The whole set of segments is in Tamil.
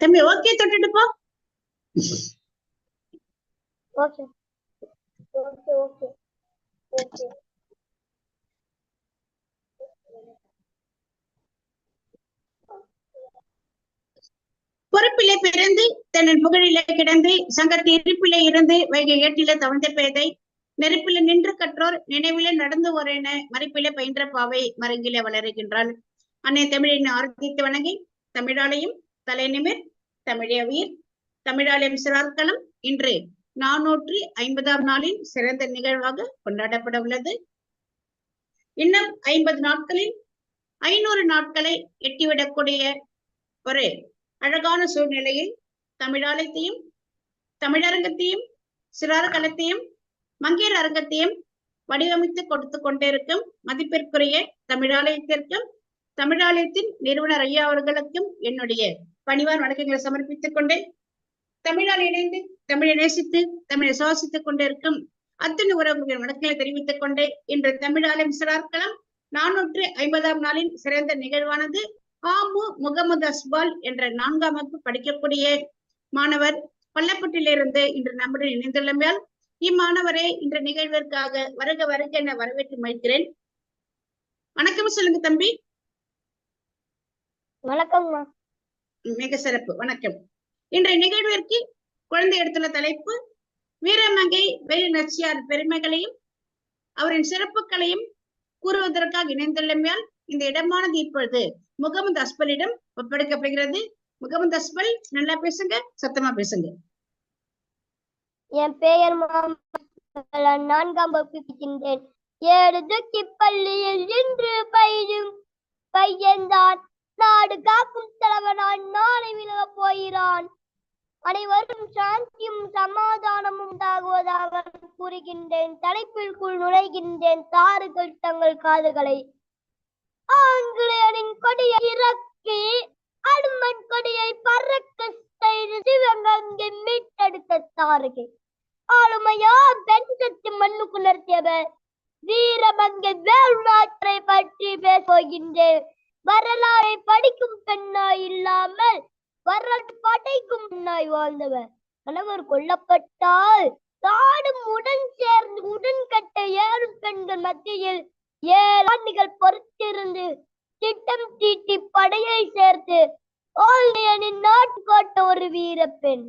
தம்பி ஓகே தொட்டுட்டு போ. ஓகே ஓகே ஓகே ஓகே பொறுப்பிலே பிறந்து தன்னின் புகழிலே கிடந்து சங்கத்து இருப்பிலே இருந்து வைகை ஏட்டிலே தவழ்ந்த பேதை நெருப்பிலே நின்று கற்றோர் நினைவிலே நடந்து ஒரேன மறுப்பிலே பயின்ற பாவை மருங்கிலே வளருகின்றாள். அன்னை தமிழின் ஆர்த்தித்து வணங்கி தமிழாலையும் தலைநிமிர் தமிழே உயிர் தமிழாலயம் சிறார்களம் இன்று நானூற்றி ஐம்பதாம் நாளின் சிறந்த நிகழ்வாக கொண்டாடப்பட உள்ளது. இன்னும் ஐம்பது நாட்களில் ஐநூறு நாட்களை எட்டிவிடக்கூடிய ஒரு அழகான சூழ்நிலையில் தமிழாலயத்தையும் தமிழரங்கத்தையும் சிறார்களத்தையும் மங்கையர் அரங்கத்தையும் வடிவமைத்து கொடுத்து கொண்டிருக்கும் மதிப்பிற்குரிய தமிழாலயத்திற்கும் தமிழாலயத்தின் நிறுவனர் ஐயா அவர்களுக்கும் என்னுடைய பணிவார் வணக்கங்களை சமர்ப்பித்துக் கொண்டே தமிழால் இணைந்து தமிழை நேசித்து தமிழை சுவாசித்துக் கொண்டிருக்கும் அத்தனை உறவுகளின் வணக்கங்களை தெரிவித்துக் கொண்டே இன்று தமிழாலயம் சிறார்களம் நானூற்று ஐம்பதாம் நாளின் சிறந்த நிகழ்வானது ஆமு முகமது அஸ்பால் என்ற நான்காம் வகுப்பு படிக்கக்கூடிய மாணவர். பள்ளப்பட்டிலிருந்து இன்று நம்முடன் இணைந்துள்ளமையால் இம்மாணவரை இன்ற நிகழ்விற்காக வருக வருக என வரவேற்று மகிழ்கிறேன். வணக்கம் சொல்லுங்க தம்பி. வணக்கம்மா. மிக சிறப்பு. வணக்கம். இன்றைய நிகழ்விற்கு குழந்தை எடுத்துள்ள தலைப்பு வீரமங்கை வேலு நச்சியார் பெருமைகளையும் அவரின் சிறப்புகளையும் கூறுவதற்காக இணைந்துள்ளமையால் இந்த இடமானது இப்பொழுது முகமது அஸ்பலிடம் ஒப்படைக்கப்படுகிறது. முகமது அஸ்பல் நல்லா பேசுங்க சத்தமா பேசுங்க. என் பெயர் நான்காம் வகுப்பு படிக்கின்றேன். ஏழு துக்கி பள்ளியில் இன்று பயிலும் பையன்தான். நாடு காக்கும் தலைவனாய் நாளை விலகப் போகிறான். அனைவரும் சாந்தியும் சமாதானமும் தாகுவதாக கூறுகின்றேன். தலைப்பிற்குள் நுழைகின்றேன். தாருகள் தங்கள் காதுகளை. ஆங்கிலேயரின் கொடியை இறக்கி அனுமன் கொடியை பறக்க செய்து சிவகங்கை மீட்டெடுத்த தாருகை ஆளுமையா பெண்கத்து மண்ணுக்கு நிறுத்தியவர். வீரமங்கை வேலுநாட்டை பற்றி பேசுகின்றேன். வரலாறை படிக்கும் பெண்ணாய் இல்லாமல் வரலாற்று படைக்கும் பெண்ணாய் வாழ்ந்தவர். கணவர் கொல்லப்பட்டால் காடும் உடன் சேர்ந்து உடன் கட்ட ஏறும் பெண்கள் மத்தியில் ஏழு ஆண்டுகள் பொறுத்திருந்து திட்டம் தீட்டி படையை சேர்த்து ஆல்னியனின் நாட்டு காட்ட ஒரு பெண்.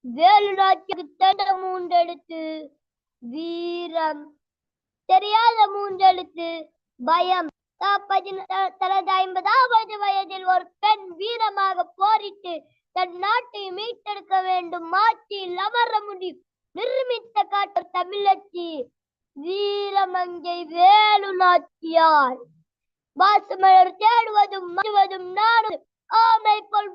வேலு நாட்டுக்கு தண்ட மூன்றெழுத்து வீரம். தெரியாத மூன்றெழுத்து பயம். தனது ஐம்பதாவது வயதில் ஒரு பெண் வீரமாக போரிட்டு தன் நாட்டை மீட்டெடுக்க வேண்டும். மாற்றில் அமர முடியும் நிர்மித்த காட்டு தமிழச்சி வீரமங்கை வேலு நாச்சியார் வாசுமலர் தேடுவதும் மறுவதும் நாடும் ஆமை போல்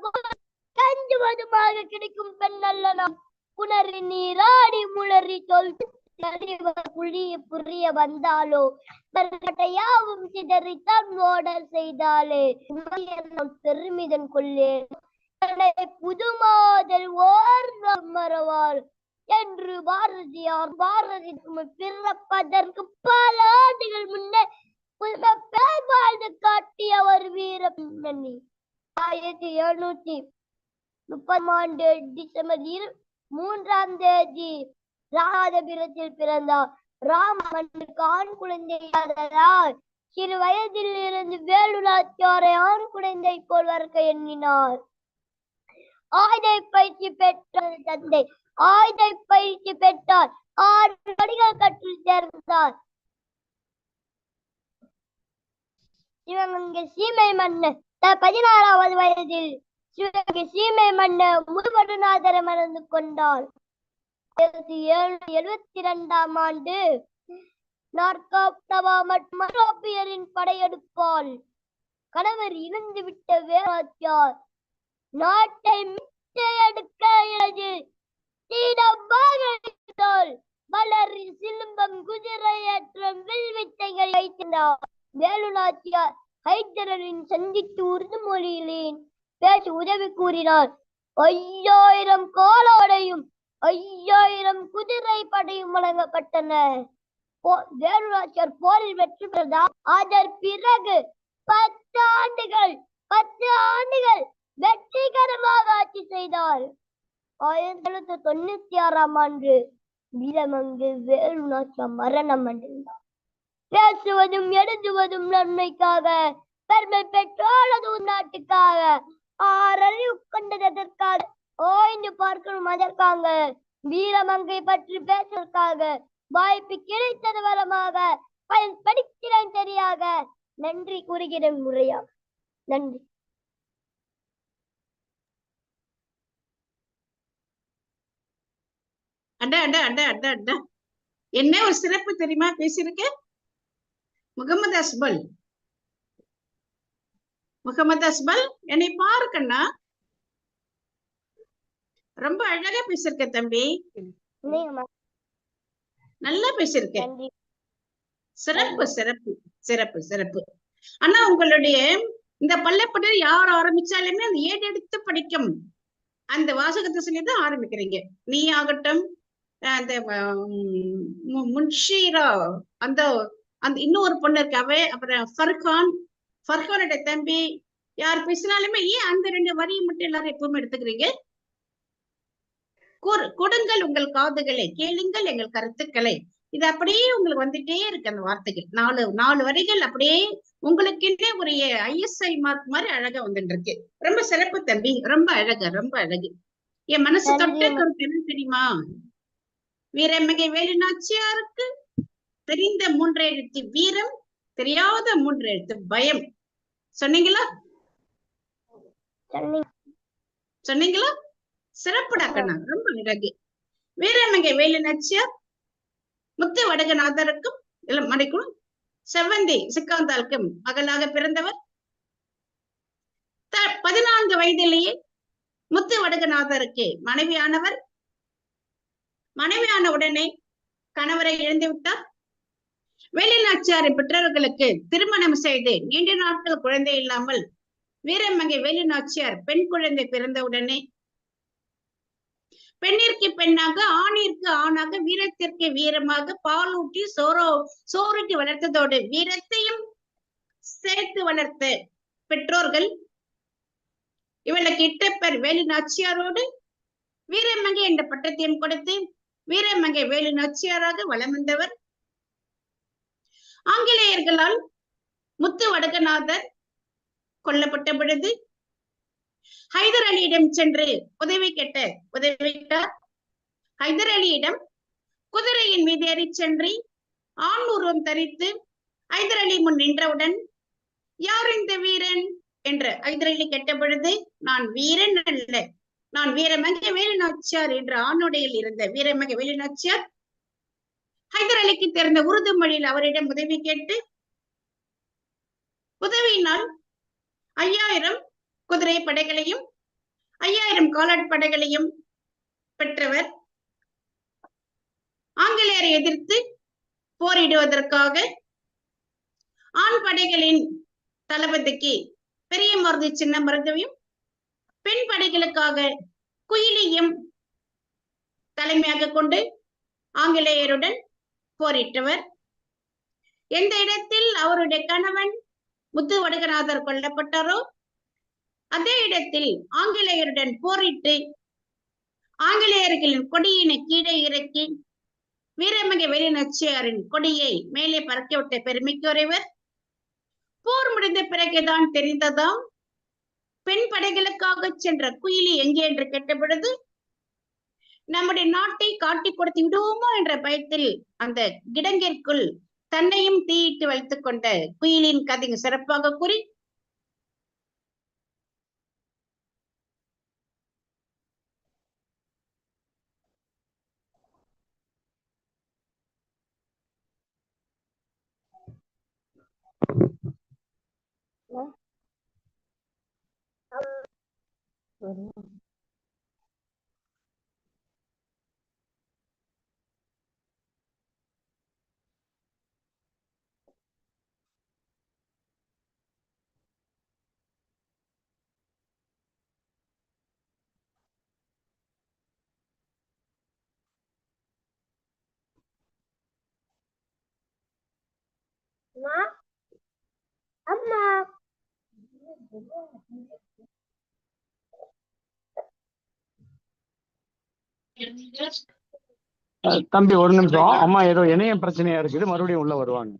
கஞ்சுவதுமாக கிடைக்கும் பெண் அல்ல நாம் புணரி நீராடி முளறி சொல் அறிவர் புரிய புரிய வந்தாலோ? யாவும் சிதறித்தான் ஓட செய்தாலே? நான் பெருமிதன் கொள்ளேன். புதுமாதல் ஓர் மறவாள் என்று பாரதியார் பாரதி பிறப்பதற்கு பல ஆண்டுகள் முன்னே வாழ்ந்து காட்டிய ஒரு வீர பின்னணி ஆயிரத்தி எழுநூத்தி முப்பதாம் ஆண்டு டிசம்பர் மூன்றாம் தேதி ராதபுரத்தில் பிறந்தார். ராமனுக்கு ஆண் குழந்தை சிறு வயதில் இருந்து வேலுநாச்சியாரை ஆண் குழந்தை போல் வளர்க்க எண்ணினார். ஆயுத பயிற்சி பெற்ற தந்தை ஆயுத பயிற்சி பெற்றார். ஆறு படிகள் சேர்ந்தார். தேர்ந்தார் இங்கு சீமை மன்னர். பதினாறாவது வயதில் சிவகங்கை சீமை மன்னர் முதுமடுநாதரை மறந்து கொண்டார் எழுபத்தி இரண்டாம் ஆண்டு. நாற்காப்டவா மற்றும் ஐரோப்பியரின் படையெடுப்பால் கணவர் இறந்து விட்ட வேலாச்சார் நாட்டை மீட்டெடுக்க எனது தீனமாக வளரி சிலும்பம் குதிரை ஏற்றம் வில்வித்தைகள் வைத்திருந்தார். வேலு நாச்சியார் சந்தித்து உருது மொழியிலேன் பேசி உதவி கூறினார். ஐயாயிரம் காலாடையும் ஐயாயிரம் குதிரை படையும் வழங்கப்பட்டன வேலுராஜர் போரில் வெற்றி பெற்றார் அதன் பிறகு பத்து ஆண்டுகள் பத்து ஆண்டுகள் வெற்றிகரமாக ஆட்சி செய்தார். ஆயிரத்தி தொள்ளாயிரத்தி தொண்ணூத்தி ஆறாம் ஆண்டு வீரமங்கு வேலு மரணம் அடைந்தார். பேசுவதும் எழுதுவதும் நன்மைக்காக பெருமை பெற்றாலது நாட்டுக்காக. ஆறறிவு கொண்டதற்காக ஓய்ந்து பார்க்கணும் அதற்காக வீரமங்கை பற்றி பேசுவதற்காக வாய்ப்பு கிடைத்தது வரமாக பயன்படுத்தினேன் சரியாக. நன்றி கூறுகிறேன் முறையா. நன்றி. அட அட அட அட அட என்ன ஒரு சிறப்பு தெரியுமா? பேசியிருக்க? முகமது அஸ்பல் முகமது அஸ்பல் என்னை பாருக்கண்ணா ரொம்ப அழகா பேசியிருக்க தம்பி. நல்லா பேசியிருக்க நன்றி. சிறப்பு சிறப்பு சிறப்பு சிறப்பு. ஆனா உங்களுடைய இந்த பள்ளப்படியில் யார் ஆரம்பிச்சாலுமே அந்த ஏடெடுத்து படிக்கும்? அந்த வாசகத்தை சொல்லிதான் ஆரம்பிக்கிறீங்க. நீ ஆகட்டும் அந்த முன்ஷீரா அந்த அந்த இன்னொரு பொண்ணு இருக்கு அவ அப்புறம் ஃபர்கான் ஃபர்கானோட தம்பி யார் பேசினாலுமே ஏன் அந்த ரெண்டு வரியை மட்டும் எல்லாரும் எப்பவுமே எடுத்துக்கிறீங்க? கூறு- கொடுங்கள் உங்கள் காதுகளை கேளுங்கள் எங்கள் கருத்துக்களை. இது அப்படியே உங்களுக்கு வந்துட்டே இருக்கு அந்த வார்த்தைகள். நாலு நாலு வரிகள் அப்படியே உங்களுக்குன்னே ஒரு ஐஎஸ்ஐ மார்க் மாதிரி அழகா வந்துட்டு இருக்கு ரொம்ப சிறப்பு தம்பி ரொம்ப அழகு ரொம்ப அழகு. என் மனசு தொட்ட என்ன தெரியுமா? வீரமிகை வேலுநாச்சியாருக்கு தெரிந்த மூன்று எழுத்து வீரம் தெரியாத மூன்று எழுத்து பயம். சொன்னீங்களா? சொன்னீங்க. சொன்னீங்களா? சிறப்புடா கண்ணா ரொம்ப அழகு. வீரமிகை வேலுநாச்சியார் முத்து வடகநாதருக்கும் இல்ல மறைக்கணும் செவ்வந்தி சிக்காந்தாளுக்கும் மகளாக பிறந்தவர். பதினான்கு வயதிலேயே முத்து வடகநாதருக்கு மனைவியானவர். மனைவியான உடனே கணவரை இழந்து விட்டார் வேலுநாச்சியாரின் பெற்றோர்களுக்கு திருமணம் செய்து நீண்ட நாட்கள் குழந்தை இல்லாமல் வீரமங்கை வேலுநாச்சியார் பெண் குழந்தை பிறந்தவுடனே பெண்ணிற்கு பெண்ணாக ஆணிற்கு ஆணாக வீரத்திற்கு வீரமாக பாலூட்டி சோரோ சோறுக்கு வளர்த்ததோடு வீரத்தையும் சேர்த்து வளர்த்த பெற்றோர்கள். இவளுக்கு இட்டப்பர் வேலு நாச்சியாரோடு வீரமங்கை என்ற பட்டத்தையும் கொடுத்து வீரமங்கை வேலு நாச்சியாராக வளம் வந்தவர். ஆங்கிலேயர்களால் முத்து வடகநாதர் கொல்லப்பட்ட பொழுது ஹைதர் அலியிடம் சென்று உதவி கேட்ட உதவிட்டார் ஹைதர் அலியிடம் குதிரையின் மீது ஏறி சென்று ஆண் உருவம் தரித்து ஹைதர் அலி முன் நின்றவுடன் யார் இந்த வீரன்? என்று ஹைதர் அலி கேட்ட பொழுது நான் வீரன் அல்ல. நான் வீரமங்க வேலுநாச்சியார் என்ற ஆணுடையில் இருந்த வீரமங்க வேலுநாச்சியார் ஹைதர் அலிக்கு தெரிந்த உருது மொழியில் அவரிடம் உதவி கேட்டு உதவியினால் ஐயாயிரம் குதிரை படைகளையும் ஐயாயிரம் காலாட் படைகளையும் பெற்றவர். ஆங்கிலேயரை எதிர்த்து போரிடுவதற்காக ஆண் படைகளின் தளபதிக்கு பெரிய மருது சின்ன மருதுவையும் பெண் படைகளுக்காக குயிலியும் தலைமையாக கொண்டு ஆங்கிலேயருடன் போரிட்டவர். எந்த இடத்தில் அவருடைய கணவன் முத்து வடுகநாதர் கொல்லப்பட்டாரோ அதே இடத்தில் ஆங்கிலேயருடன் போரிட்டு ஆங்கிலேயர்களின் கொடியினை கீழே இறக்கி வீரமங்கை வெளிநச்சியாரின் கொடியை மேலே பறக்கவிட்ட பெருமைக்குரியவர் போர் முடிந்த பிறகுதான் தெரிந்ததாம். பெண் படைகளுக்காக சென்ற குயிலி எங்கே என்று கேட்ட பொழுது நம்முடைய நாட்டை காட்டிக் கொடுத்து விடுவோமோ? என்ற பயத்தில் அந்த கிடங்கிற்குள் தன்னையும் தீயிட்டு வைத்துக் கொண்ட குயிலின் கதை சிறப்பாக கூறி அம்மா அம்மா அஹ் தம்பி ஒரு நிமிஷம். அம்மா ஏதோ இணைய பிரச்சனையா இருக்குது. மறுபடியும் உள்ள வருவாங்க.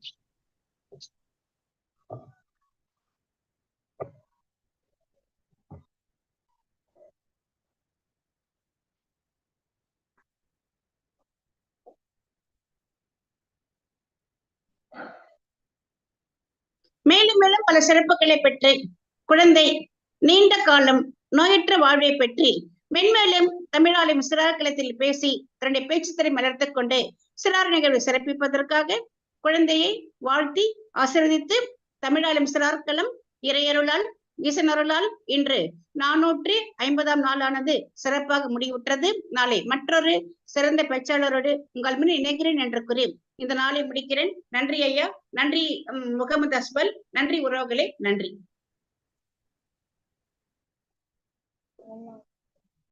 மேலும் மேலும் பல சிறப்புகளை பெற்று குழந்தை நீண்ட காலம் நோயற்ற வாழ்வை பெற்று மென்மேலும் தமிழாலும் சிறார் களத்தில் பேசி தன்னுடைய பேச்சுத்திரை மலர்த்துக் கொண்டு சிறார் நிகழ்வை சிறப்பிப்பதற்காக குழந்தையை வாழ்த்தி ஆசிர்வதித்து தமிழாலும் சிறார்களம் இறையருளால் ஈசனருளால் இன்று நானூற்றி ஐம்பதாம் நாளானது சிறப்பாக முடிவுற்றது. நாளை மற்றொரு சிறந்த பேச்சாளரோடு உங்கள் முன் இணைகிறேன் என்று கூறி இந்த நாளை முடிக்கிறேன். நன்றி ஐயா. நன்றி முகமது அஸ்பல். நன்றி உறவுகளே. நன்றி.